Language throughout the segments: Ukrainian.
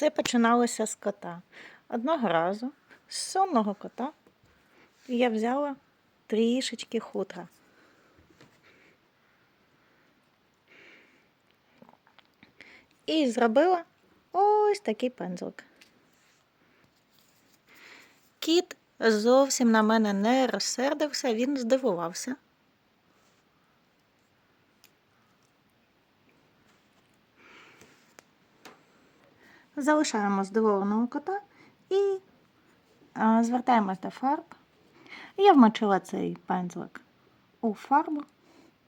Все починалося з кота. Одного разу з сонного кота я взяла трішечки хутра. І зробила ось такий пензлик. Кіт зовсім на мене не розсердився, він здивувався. Залишаємо здивованого кота і звертаємось до фарб. Я вмочила цей пензлик у фарбу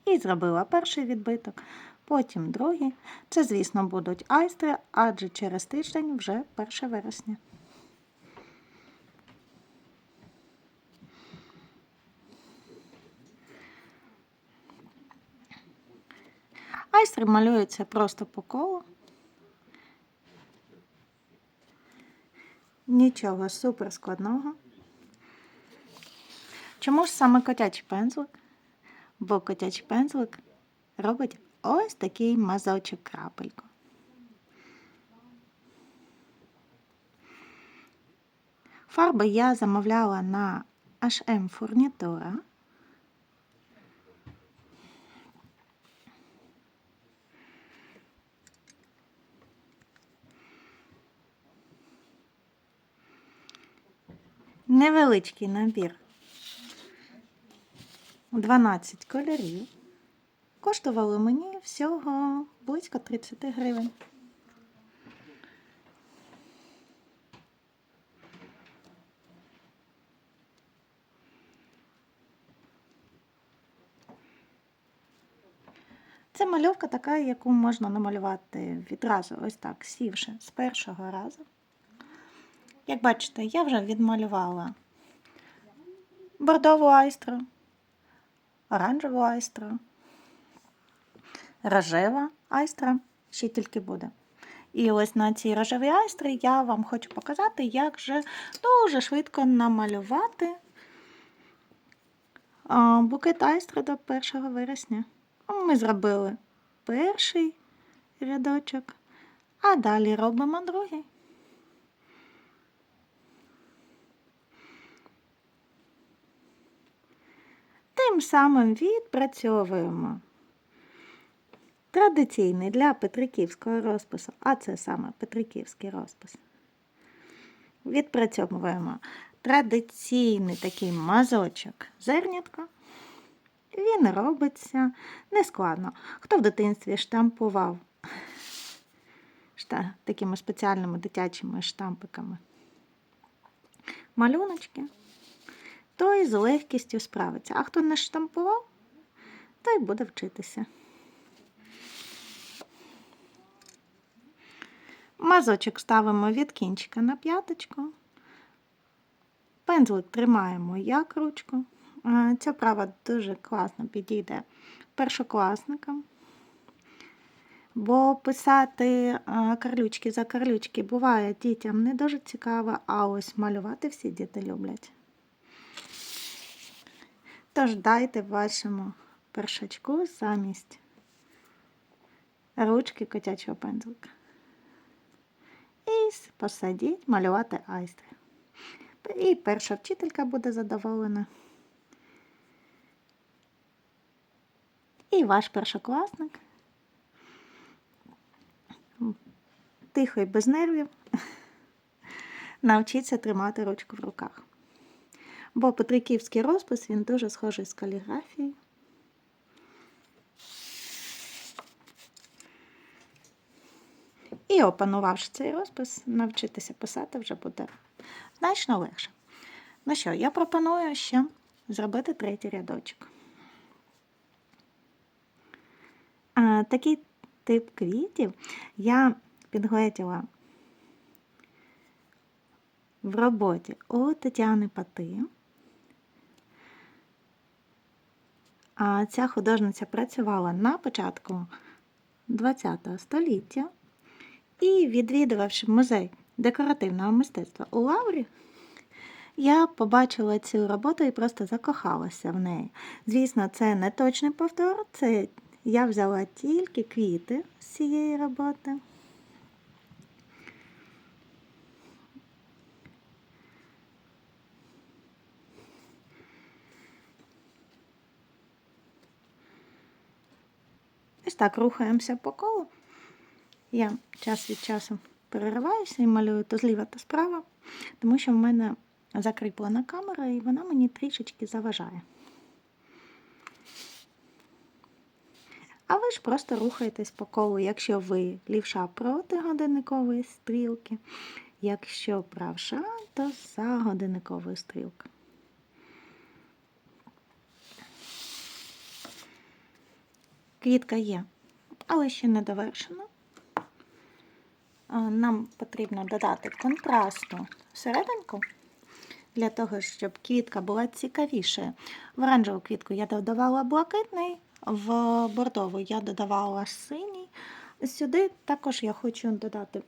і зробила перший відбиток, потім другий. Це, звісно, будуть айстри, адже через тиждень вже 1 вересня. Айстри малюються просто по колу. Нічого супер складного. Чому ж саме котячий пензлик? Бо котячий пензлик робить ось такий мазочок крапельку. Фарби я замовляла на HM Фурнітура. Невеличкий набір 12 кольорів. Коштувало мені всього близько 30 гривень. Це мальовка така, яку можна намалювати відразу, ось так, сівши з першого разу. Як бачите, я вже відмалювала бордову айстру, оранжеву айстру, рожева айстра ще тільки буде. І ось на цій рожевій айстрі я вам хочу показати, як же дуже швидко намалювати букет айстри до 1 вересня. Ми зробили перший рядочок, а далі робимо другий. Тим самим відпрацьовуємо традиційний для петриківського розпису, а це саме петриківський розпис. Відпрацьовуємо традиційний такий мазочок зернятка. Він робиться нескладно. Хто в дитинстві штампував шта, такими спеціальними дитячими штампиками малюночки, той з легкістю справиться. А хто не штампував, той буде вчитися. Мазочок ставимо від кінчика на п'яточку. Пензлик тримаємо як ручку. Ця права дуже класно підійде першокласникам. Бо писати карлючки за карлючки буває дітям не дуже цікаво, а ось малювати всі діти люблять. Тож дайте вашому першачку замість ручки котячого пензлика. І посадіть малювати айстри. І перша вчителька буде задоволена. І ваш першокласник. Тихо і без нервів навчиться тримати ручку в руках. Бо Петриківський розпис він дуже схожий з каліграфією. І опанувавши цей розпис, навчитися писати вже буде значно легше. Ну що, я пропоную ще зробити третій рядочок. А, Такий тип квітів я підгледіла в роботі у Тетяни Пати. А ця художниця працювала на початку ХХ століття і, відвідувавши музей декоративного мистецтва у Лаврі, я побачила цю роботу і просто закохалася в неї. Звісно, це не точний повтор, це я взяла тільки квіти з цієї роботи. Так рухаємося по колу. Я час від часу перериваюся і малюю то зліва, то справа, тому що в мене закріплена камера і вона мені трішечки заважає. А ви ж просто рухаєтесь по колу, якщо ви лівша проти годинникової стрілки, якщо правша, то за годинниковою стрілкою. Квітка є, але ще не довершена. А, Нам потрібно додати контрасту всерединку, для того, щоб квітка була цікавішою. В оранжеву квітку я додавала блакитний, в бордову я додавала синій. Сюди також я хочу додати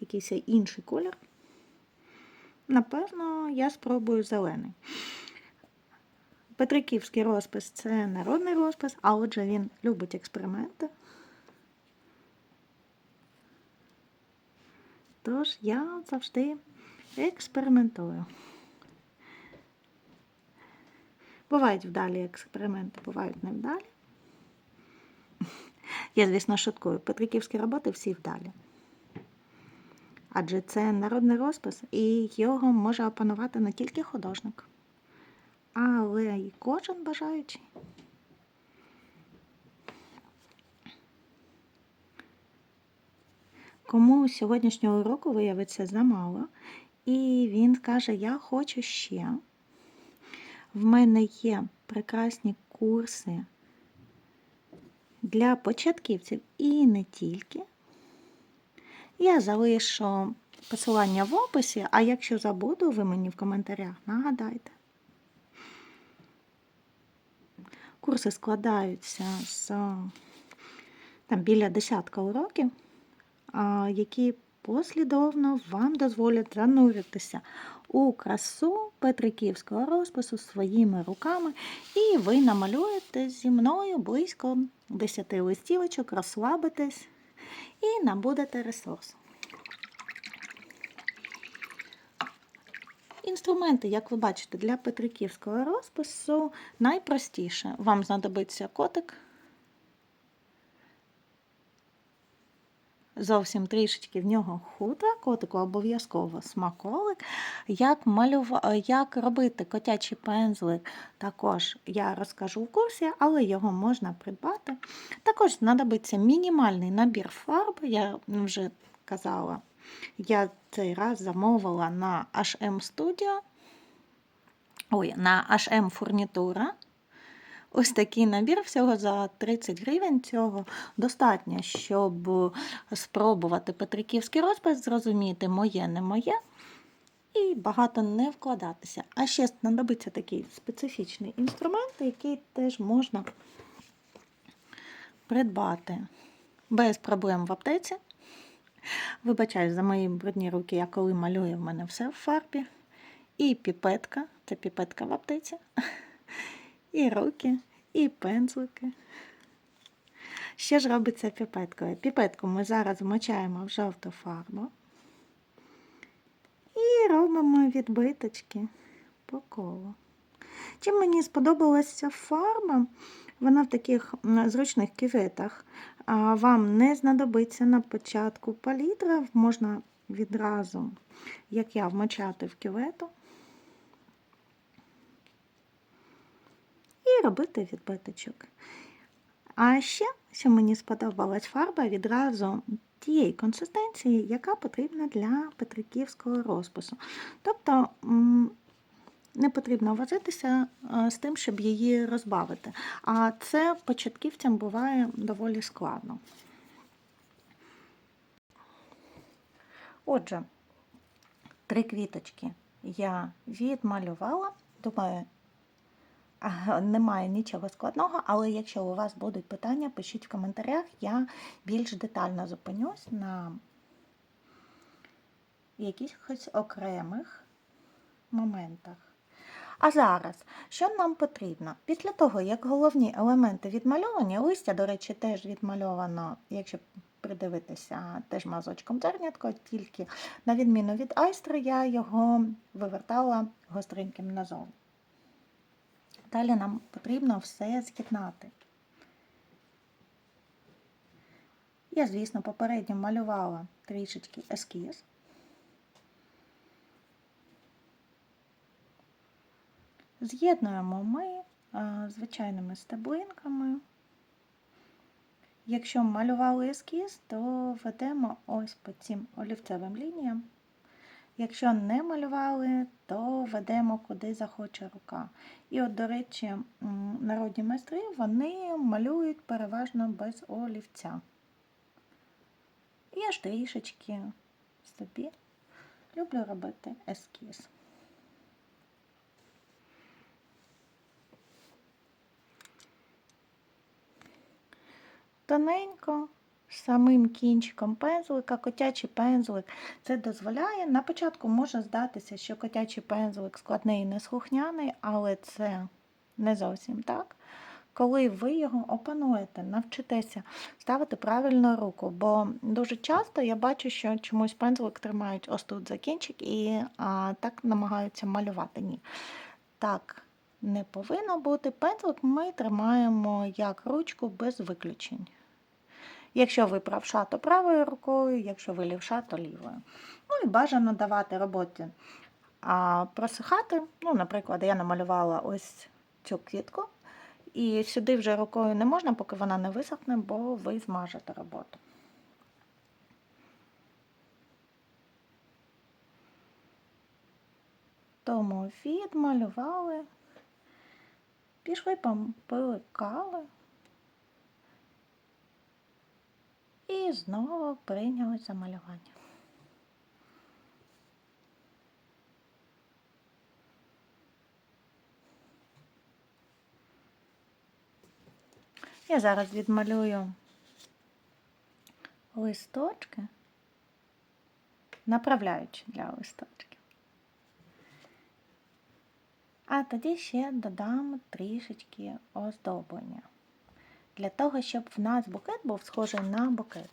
якийсь інший колір. Напевно, я спробую зелений. Петриківський розпис це народний розпис, а отже він любить експерименти. Тож я завжди експериментую. Бувають вдалі експерименти, бувають невдалі. Я, звісно, шуткую. Петриківські роботи всі вдалі. Адже це народний розпис, і його може опанувати не тільки художник, але й кожен бажаючий. Кому сьогоднішнього уроку виявиться замало, і він каже, я хочу ще. В мене є прекрасні курси для початківців і не тільки. Я залишу посилання в описі, а якщо забуду, ви мені в коментарях нагадайте. Курси складаються з там, біля десятка уроків, які послідовно вам дозволять зануритися у красу Петриківського розпису своїми руками, і ви намалюєте зі мною близько 10 листівочок, розслабитесь і набудете ресурс. Інструменти, як ви бачите, для петриківського розпису найпростіше. Вам знадобиться котик. Зовсім трішечки в нього хутра, котику обов'язково смаколик. Як малюва... як робити котячий пензлик, також я розкажу в курсі, але його можна придбати. Також знадобиться мінімальний набір фарб, я вже казала. Я цей раз замовила на HM Studio, ой, на HM Фурнітура. Ось такий набір всього за 30 гривень. Цього достатньо, щоб спробувати Петриківський розпис, зрозуміти моє, не моє. І багато не вкладатися. А ще знадобиться такий специфічний інструмент, який теж можна придбати без проблем в аптеці. Вибачаю, за мої брудні руки, я коли малюю, в мене все в фарбі. І піпетка, це піпетка в аптеці, і руки, і пензлики. Що ж робиться піпеткою? Піпетку ми зараз вмочаємо в жовту фарбу і робимо відбиточки по колу. Чим мені сподобалася фарба, вона в таких зручних кюветах. Вам не знадобиться на початку палітра, можна відразу, як я, вмочати в кювету робити відбиточок. А ще, що мені сподобалась фарба, відразу тієї консистенції, яка потрібна для петриківського розпису. Тобто не потрібно возитися з тим, щоб її розбавити. А це початківцям буває доволі складно. Отже, три квіточки я відмалювала. Думаю, немає нічого складного, але якщо у вас будуть питання, пишіть в коментарях, я більш детально зупинюсь на якихось окремих моментах. А зараз, що нам потрібно? Після того, як головні елементи відмальовані, листя, до речі, теж відмальовано, якщо придивитися, теж мазочком зернятко, тільки на відміну від айстри, я його вивертала гостреньким назовні. Далі нам потрібно все з'єднати. Я, звісно, попередньо малювала трішечки ескіз. З'єднуємо ми звичайними стеблинками. Якщо малювали ескіз, то ведемо ось по цим олівцевим лініям. Якщо не малювали, то ведемо куди захоче рука. І от, до речі, народні майстри вони малюють переважно без олівця. Я ж трішечки собі люблю робити ескіз. Тоненько, самим кінчиком пензлика, котячий пензлик це дозволяє. На початку може здатися, що котячий пензлик складний і неслухняний, але це не зовсім так. Коли ви його опануєте, навчитеся ставити правильно руку, бо дуже часто я бачу, що чомусь пензлик тримають ось тут за кінчик і а, так намагаються малювати. Ні. Так не повинно бути. Пензлик ми тримаємо як ручку без виключень. Якщо ви правша, то правою рукою, якщо ви лівша, то лівою. Ну і бажано давати роботі а просихати. Ну, Наприклад, я намалювала ось цю квітку, і сюди вже рукою не можна, поки вона не висохне, бо ви змажете роботу. Тому відмалювали, пішли попили кави. І знову прийняли за малювання. Я зараз відмалюю листочки, направляючи для листочків. А тоді ще додам трішечки оздоблення для того, щоб в нас букет був схожий на букет.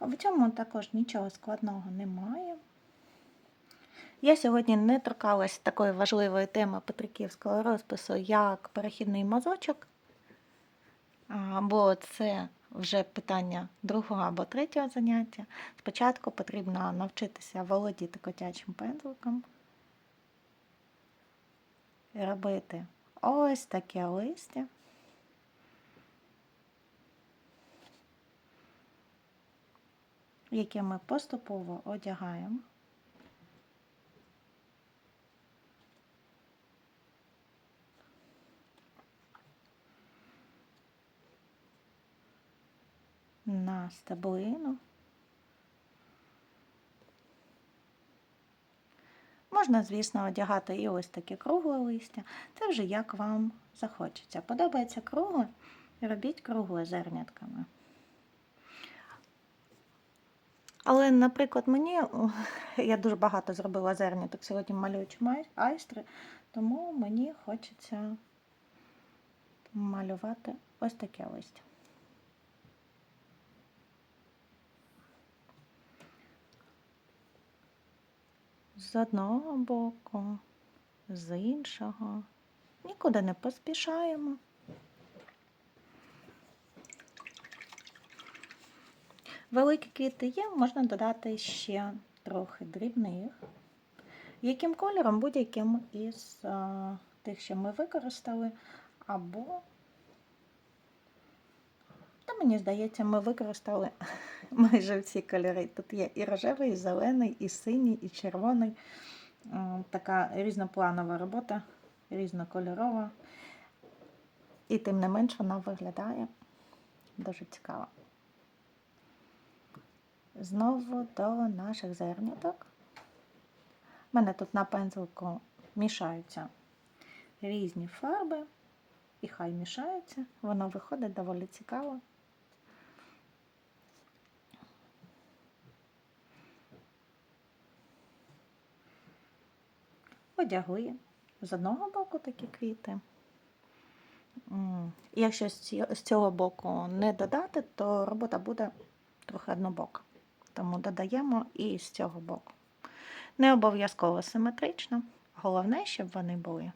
В цьому також нічого складного немає. Я сьогодні не торкалась такої важливої теми Петриківського розпису, як перехідний мазочок, бо це вже питання другого або третього заняття. Спочатку потрібно навчитися володіти котячим пензликом, робити ось таке листя. Яке ми поступово одягаємо. На стеблину. Можна, звісно, одягати і ось таке кругле листя. Це вже як вам захочеться. Подобається кругле, робіть кругле зернятками. Але, наприклад, мені я дуже багато зробила зерняток сьогодні малюючи айстри, тому мені хочеться малювати ось таке листя. З одного боку, з іншого. Нікуди не поспішаємо. Великі квіти є, можна додати ще трохи дрібних. Яким кольором будь-яким із а, тих, що ми використали, або, та мені здається, ми використали майже всі кольори. Тут є і рожевий, і зелений, і синій, і червоний. Така різнопланова робота, різнокольорова. І тим не менш вона виглядає дуже цікаво. Знову до наших зерняток. У мене тут на пензлику мішаються різні фарби, і хай мішаються, воно виходить доволі цікаво. Одягли з одного боку такі квіти. Якщо з цього боку не додати, то робота буде трохи однобока тому додаємо і з цього боку. Не обов'язково симетрично, головне, щоб вони були,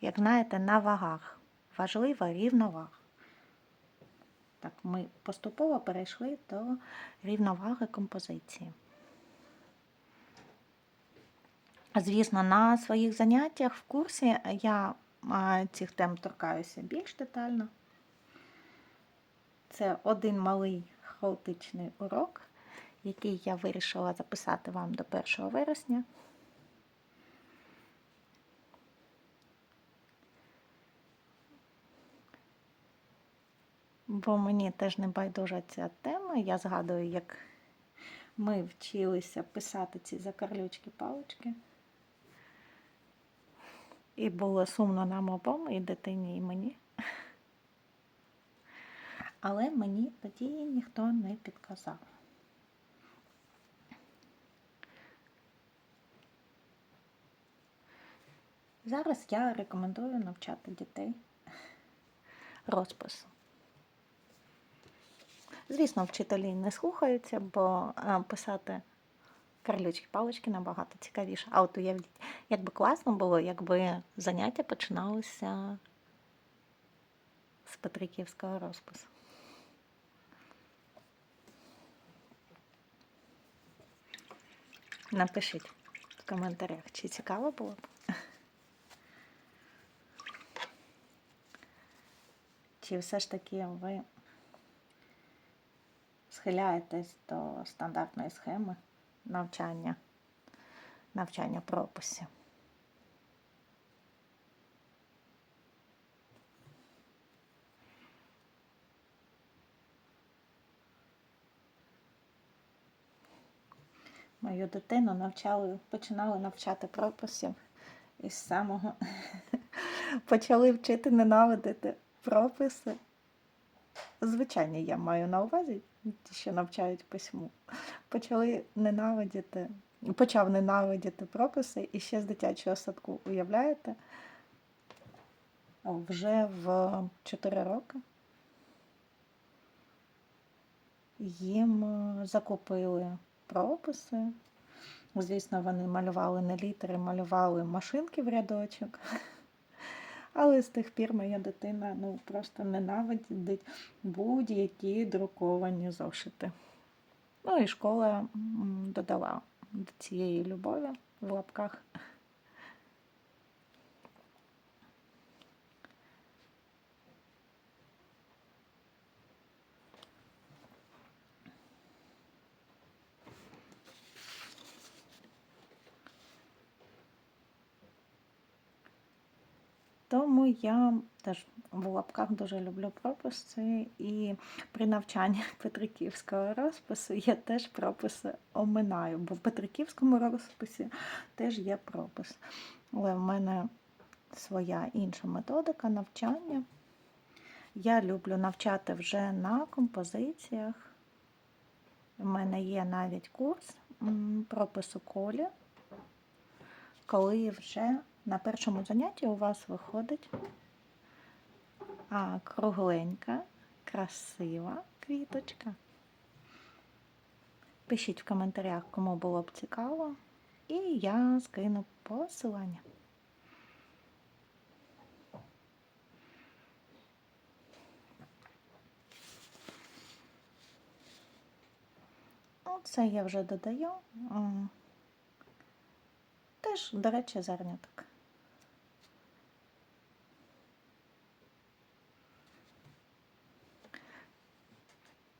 як знаєте, на вагах. Важлива рівновага. так ми поступово перейшли до рівноваги композиції. Звісно, на своїх заняттях в курсі я цих тем торкаюся більш детально. Це один малий хаотичний урок, який я вирішила записати вам до 1 вересня. Бо мені теж не байдужа ця тема. Я згадую, як ми вчилися писати ці закарлючки палички. І було сумно нам обом, і дитині, і мені. Але мені тоді ніхто не підказав. Зараз я рекомендую навчати дітей розпису. Звісно, вчителі не слухаються, бо е, писати карлючки палички набагато цікавіше. А от уявіть, як би класно було, якби заняття починалися з Петриківського розпису. Напишіть в коментарях, чи цікаво було б. Чи все ж таки ви схиляєтесь до стандартної схеми навчання, навчання прописів? Мою дитину навчали, починали навчати прописів із самого почали вчити ненавидити прописи. Звичайні я маю на увазі, ті, що навчають письму. Почали ненавидіти, почав ненавидіти прописи і ще з дитячого садку, уявляєте? Вже в 4 роки їм закупили прописи. Звісно, вони малювали не літери, малювали машинки в рядочок. Але з тих пір моя дитина ну, просто ненавидить будь-які друковані зошити. Ну і школа додала до цієї любові в лапках. Тому я теж в лапках дуже люблю прописи, і при навчанні Петриківського розпису я теж прописи оминаю, бо в Петриківському розписі теж є пропис. Але в мене своя інша методика навчання. Я люблю навчати вже на композиціях. У мене є навіть курс пропису колі, коли вже на першому занятті у вас виходить а, кругленька, красива квіточка. Пишіть в коментарях, кому було б цікаво, і я скину посилання. Оце я вже додаю. Теж, до речі, зерняток.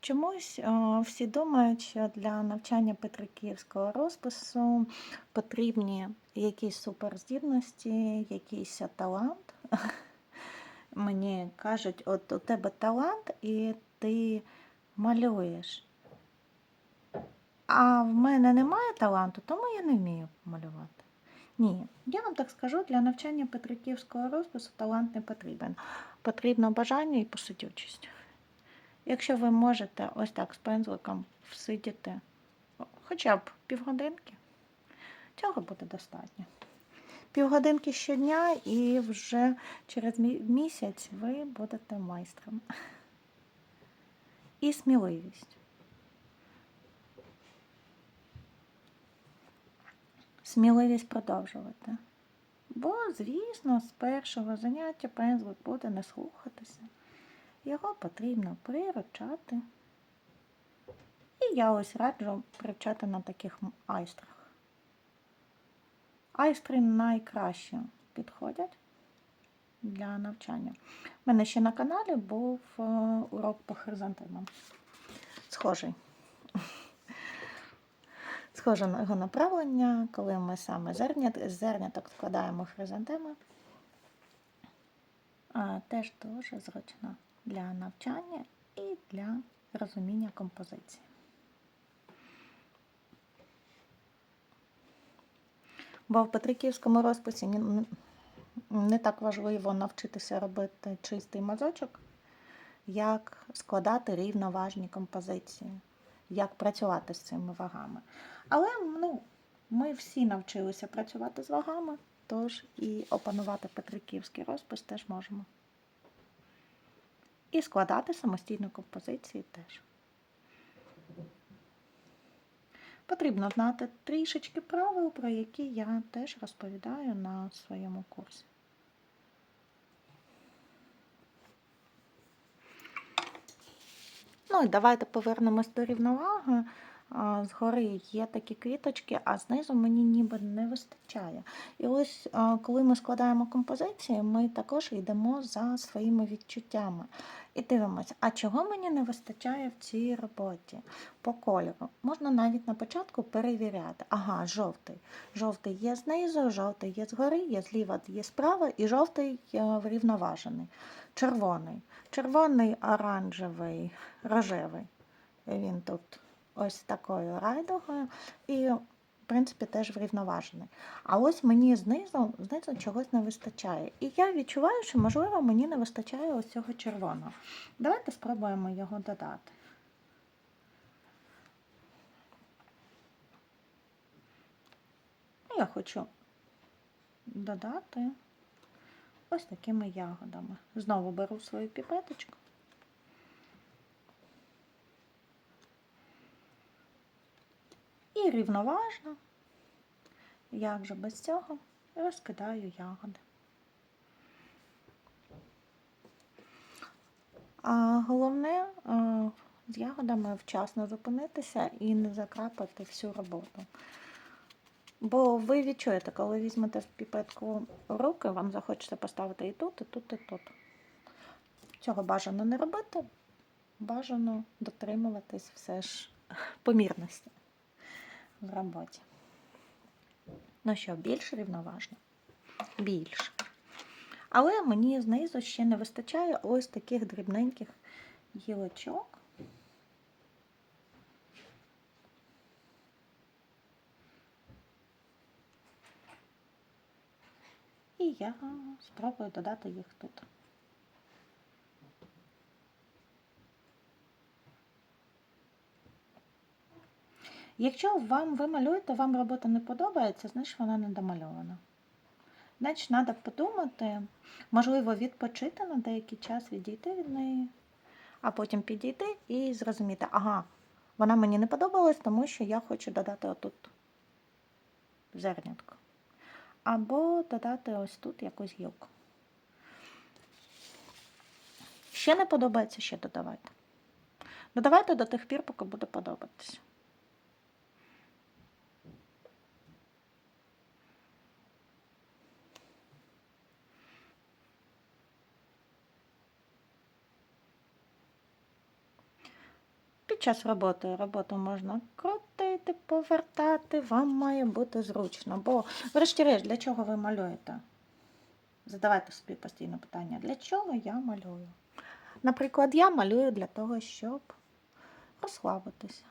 Чомусь всі думають, що для навчання Петриківського розпису потрібні якісь суперздібності, якийсь талант. Мені кажуть, от у тебе талант і ти малюєш. А в мене немає таланту, тому я не вмію малювати. Ні, я вам так скажу, для навчання Петриківського розпису талант не потрібен. Потрібно бажання і посидючість. Якщо ви можете ось так з пензликом всидіти хоча б півгодинки, цього буде достатньо. Півгодинки щодня і вже через місяць ви будете майстром. І сміливість. Сміливість продовжувати. Бо, звісно, з першого заняття пензлик буде не слухатися. Його потрібно приручати. І я ось раджу привчати на таких айстрах. Айстри найкраще підходять для навчання. У мене ще на каналі був е, урок по хризантемам. Схожий. Схоже на його направлення, коли ми саме зернят, з зерняток складаємо хризантеми. А, теж дуже зручно для навчання і для розуміння композиції. Бо в Петриківському розписі не так важливо навчитися робити чистий мазочок, як складати рівноважні композиції, як працювати з цими вагами. Але ну, ми всі навчилися працювати з вагами, тож і опанувати Петриківський розпис теж можемо. І складати самостійну композиції теж. Потрібно знати трішечки правил, про які я теж розповідаю на своєму курсі. Ну і давайте повернемось до рівноваги. Згори є такі квіточки, а знизу мені ніби не вистачає. І ось коли ми складаємо композиції, ми також йдемо за своїми відчуттями. І дивимося, а чого мені не вистачає в цій роботі по кольору. Можна навіть на початку перевіряти. Ага, жовтий. Жовтий є знизу, жовтий є згори, є зліва, є справа, і жовтий е, врівноважений. Червоний. Червоний, оранжевий, рожевий. Він тут ось такою райдугою. І, в принципі, теж врівноважений. А ось мені знизу, знизу чогось не вистачає. І я відчуваю, що, можливо, мені не вистачає ось цього червоного. Давайте спробуємо його додати. Я хочу додати ось такими ягодами. Знову беру свою піпеточку. І рівноважно, як же без цього, розкидаю ягоди. А головне е, з ягодами вчасно зупинитися і не закрапати всю роботу. Бо ви відчуєте, коли візьмете піпетку в руки, вам захочеться поставити і тут, і тут, і тут. Цього бажано не робити, бажано дотримуватись все ж помірності в роботі. Ну що, більш рівноважно? Більше. Але мені знизу ще не вистачає ось таких дрібненьких гілочок. І я спробую додати їх тут. Якщо вам ви малюєте, вам робота не подобається, значить вона не домальована. Значить, треба подумати, можливо, відпочити на деякий час, відійти від неї, а потім підійти і зрозуміти, ага, вона мені не подобалась, тому що я хочу додати отут зернятко. Або додати ось тут якусь гілку. Ще не подобається, ще додавайте. Додавайте до тих пір, поки буде подобатися. Під час роботи роботу можна крутити, повертати, вам має бути зручно. Бо, врешті-решт, для чого ви малюєте? Задавайте собі постійно питання, для чого я малюю? Наприклад, я малюю для того, щоб розслабитися.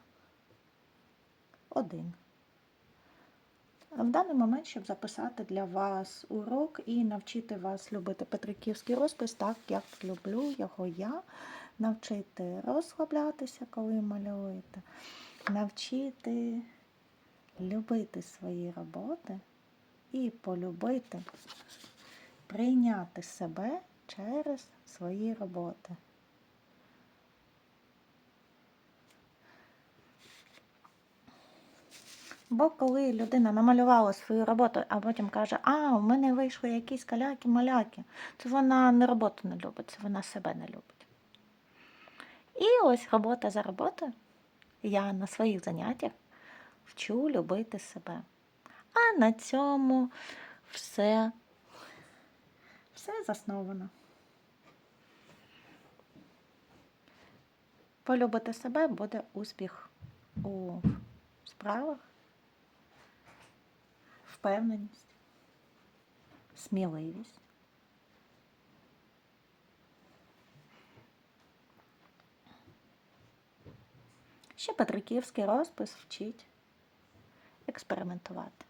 Один. В даний момент, щоб записати для вас урок і навчити вас любити Петриківський розпис, так як люблю його я, навчити розслаблятися, коли малюєте, навчити любити свої роботи і полюбити, прийняти себе через свої роботи. Бо коли людина намалювала свою роботу, а потім каже, а, у мене вийшли якісь каляки-маляки, це вона не роботу не любить, це вона себе не любить. І ось робота за роботою. Я на своїх заняттях вчу любити себе. А на цьому все, все засновано. Полюбити себе буде успіх у справах, впевненість, сміливість. Ще Петриківський розпис вчить експериментувати.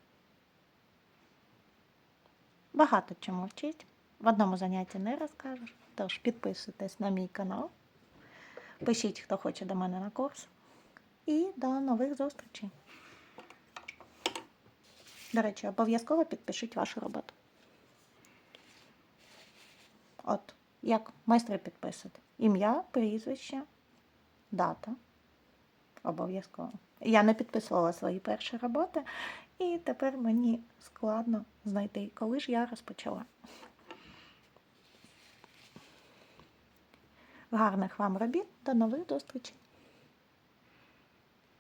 Багато чому вчить. В одному занятті не розкажеш. Тож підписуйтесь на мій канал. Пишіть, хто хоче до мене на курс. І до нових зустрічей. До речі, обов'язково підпишіть вашу роботу. От, як майстри підписати. Ім'я, прізвище, дата. Обов'язково. Я не підписувала свої перші роботи, і тепер мені складно знайти, коли ж я розпочала. Гарних вам робіт, до нових зустрічей!